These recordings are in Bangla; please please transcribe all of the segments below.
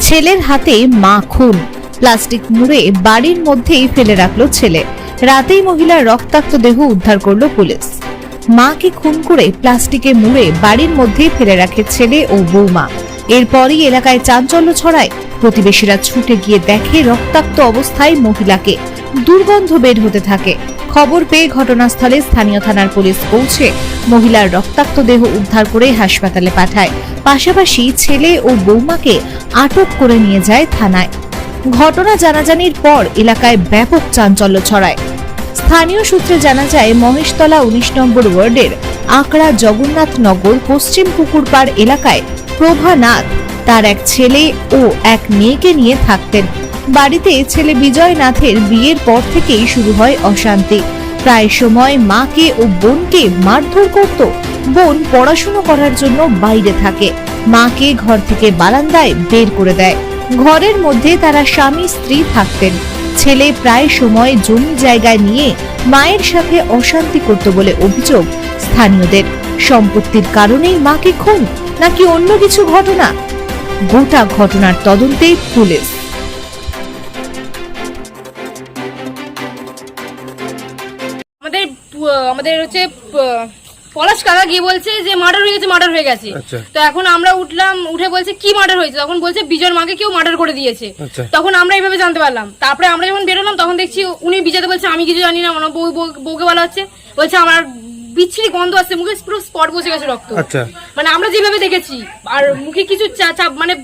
ছেলের হাতে মা খুন। প্লাস্টিক মুড়ে বাড়ির মধ্যেই ফেলে রাখল ছেলে। রাতেই মহিলার রক্তাক্ত দেহ উদ্ধার করল পুলিশ। মাকে খুন করে প্লাস্টিকে মুড়ে বাড়ির মধ্যেই ফেলে রাখে ছেলে ও বৌমা। এরপরই এলাকায় চাঞ্চল্য ছড়ায়। প্রতিবেশীরা ছুটে গিয়ে দেখে রক্তাক্ত অবস্থায় মহিলাকে। দুর্গন্ধ বের হতে থাকে। খবর পেয়ে ঘটনাস্থলে স্থানীয় থানার পুলিশ পৌঁছে মহিলার রক্তাক্ত দেহ উদ্ধার করে হাসপাতালে পাঠায়। পাশাপাশি ছেলে ও বৌমাকে আটক করে নিয়ে যায় থানায়। ঘটনা জানাজানির পর এলাকায় ব্যাপক চাঞ্চল্য ছড়ায়। স্থানীয় সূত্রে জানা যায়, মহেশতলা উনিশ নম্বর ওয়ার্ডের আকড়া জগন্নাথ নগর পশ্চিম পুকুরপাড় এলাকায় প্রভা নাথ তার এক ছেলে ও এক মেয়েকে নিয়ে থাকতেন। বাড়িতে ছেলে বিজয় নাথের বিয়ের পর থেকেই শুরু হয় অশান্তি। প্রায় সময় মাকে ও বোনকে মারধর করত। বোন পড়াশুনো করার জন্য বাইরে থাকে। মাকে ঘর থেকে বারান্দায় বের করে দেয়। ঘরের মধ্যে তারা স্বামী, স্ত্রী থাকতেন। ছেলে প্রায় সময় জমি জায়গায় নিয়ে মায়ের সাথে অশান্তি করত বলে অভিযোগ স্থানীয়দের। সম্পত্তির কারণেই মাকে খুন নাকি অন্য কিছু ঘটনা? গোটা ঘটনার তদন্তে পুলিশ। আমাদের হচ্ছে পলাশ কাকা গিয়ে বলছে যে মার্ডার হয়ে গেছে মার্ডার হয়ে গেছে। আচ্ছা। তো এখন আমরা উঠলাম উঠে বলছে কি মার্ডার হয়েছে? তখন বলছে বিজয়ের মাকে কেউ মার্ডার করে দিয়েছে। আচ্ছা। তখন আমরা এইভাবে জানতে পারলাম। তারপরে আমরা যখন বেরোলাম তখন দেখছি উনি বিজয়তে বলছে আমি কিছু জানি না আমার বউ বউ- বউকে বলা হচ্ছে বলছে আমার বিচ্ছিরি গন্ধ আসছে মুখে পুরো স্পট বসে গেছে রক্ত। আচ্ছা। মানে আমরা যেভাবে দেখেছি আর মুখে কিছু মানে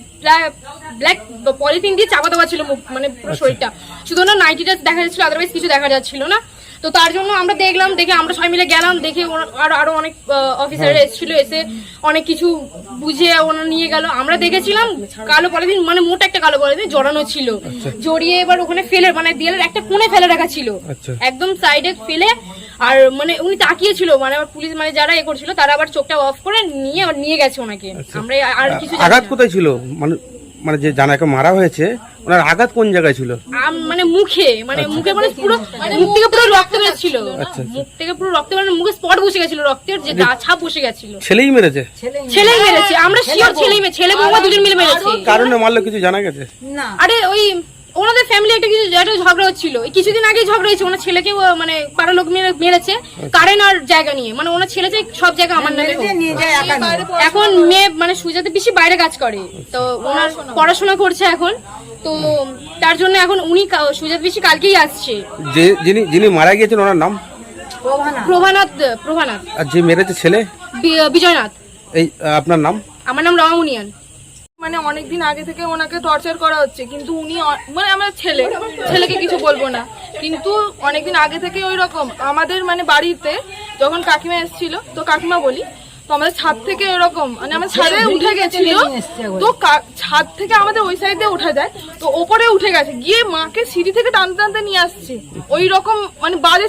ব্ল্যাক পলিথিন দিয়ে চাপা দেওয়া ছিল মুখ মানে পুরো শরীরটা। শুধু না নাইটিটা দেখা যাচ্ছিল আদারওয়াইজ কিছু দেখা যাচ্ছিল না। তো তার জন্য আমরা দেখলাম দেখে আমরা সবাই মিলে গেলাম দেখে আরও আরও অনেক অফিসাররা এসেছিল এসে অনেক কিছু বুঝিয়ে ওনারা নিয়ে গেল। আমরা দেখেছিলাম কালো পলিথিন মানে মোটা একটা কালো পলিথিন জড়ানো ছিল। জড়িয়ে এবার ওখানে ফেলে মানে দেয়ালের একটা কোণে ফেলে রাখা ছিল। আচ্ছা। একদম সাইডে ফেলে আর মানে উনি তাকিয়েছিল মানে আবার পুলিশ মানে যারা এ করছিল তারা আবার চোখটা অফ করে নিয়ে নিয়ে গেছে ওনাকে। আমরা আর কিছু আঘাত কোথায় ছিল? মানে মানে যে জানাকে মারা হয়েছে ওনার আঘাত কোন জায়গায় ছিল? মানে মুখে মানে মুখে মানে পুরো মুখ থেকে পুরো রক্ত বেরোচ্ছিল। আচ্ছা। মুখ থেকে পুরো রক্ত বেরোনো মুখে স্পট বসে গেছিল রক্তের যে দা ছাপ বসে গেছিল। ছেলেই মেরেছে? ছেলেই মেরেছে। আমরা শিওর ছেলেই মেরেছে ছেলে বৌমা দুজন মিলে মেরেছে। কারণে মারলো কিছু জানা গেছে? না। আরে ওই ওনাদের ফ্যামিলি একটা কিছু একটা ঝগড়া হচ্ছিল। কিছুদিন আগে ঝগড়া হয়েছে ওনার ছেলেকে মানে পাড়ার লোক মেরেছে কারেন্ট আর জায়গা নিয়ে। মানে ওনার ছেলে চাই সব জায়গা আমার নামে এখন মেয়ে মানে সুজাতে বেশি বাইরে কাজ করে। তো ওনার পড়াশোনা। করছে এখন। তো তার জন্য এখন উনি সুজাত বেশি কালকেই আসছে। যে যিনি যিনি মারা গিয়েছেন ওনার নাম? প্রভানাথ। প্রভানাথ আর যে মেরেছে ছেলে? বিজয়নাথ। এই আপনার নাম? আমার নাম রমামুনিয়ান মানে অনেকদিন আগে থেকে ওনাকে টর্চার করা হচ্ছে কিন্তু উনি মানে আমার ছেলে ছেলেকে কিছু বলব না। কিন্তু অনেকদিন আগে থেকে ওই রকম আমাদের মানে বাড়িতে যখন কাকিমা এসেছিল তো কাকিমা বলি তো আমাদের ছাদ থেকে এরকম মানে আমার ছাদে উঠে গেছিল তো ছাদ থেকে আমাদের ওই সাইডে উঠে যায় তো ওপরে উঠে গেছে। গিয়ে মাকে সিঁড়ি থেকে টানতে টানতে নিয়ে আসছে। ওই রকম মানে বাজে।